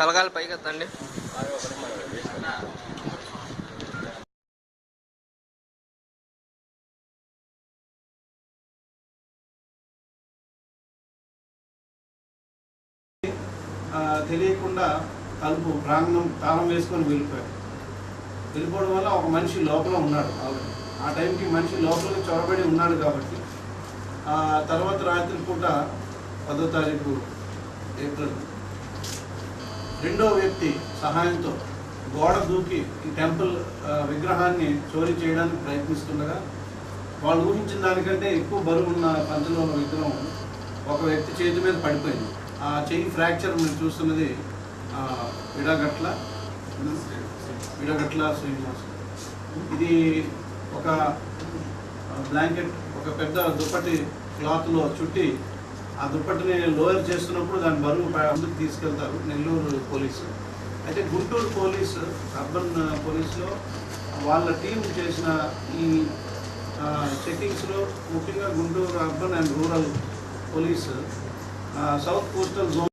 తలగాలి పైకి ఎత్తండి తెలియకుండా తలుపు ప్రాంగణం తాళం వేసుకొని వెళ్ళిపోయాడు. వెళ్ళిపోవడం వల్ల ఒక మనిషి లోపల ఉన్నాడు ఆల్రెడీ. ఆ టైంకి మనిషి లోపలికి చొరబడి ఉన్నాడు కాబట్టి ఆ తర్వాత రాత్రి పూట పదో తారీఖు ఏప్రిల్ రెండో వ్యక్తి సహాయంతో గోడ దూకి ఈ టెంపుల్ విగ్రహాన్ని చోరీ చేయడానికి ప్రయత్నిస్తుండగా వాళ్ళు ఊహించిన దానికంటే ఎక్కువ బరువు ఉన్న పంచలో విగ్రహం ఒక వ్యక్తి చేతి మీద పడిపోయింది. ఆ చెయ్యి ఫ్రాక్చర్ మీరు చూస్తున్నది విడగట్ల విడగట్ల శ్రీనివాస్. ఇది ఒక బ్లాంకెట్ ఒక పెద్ద దుప్పటి క్లాత్లో చుట్టి ఆ దుప్పటిని లోయర్ చేస్తున్నప్పుడు దాని బరువు ముందుకు తీసుకెళ్తారు నెల్లూరు పోలీసు. అయితే గుంటూరు పోలీసు అర్బన్ పోలీసులో వాళ్ళ టీం చేసిన ఈ చెక్కింగ్స్లో ముఖ్యంగా Guntur urban and rural police south coastal zone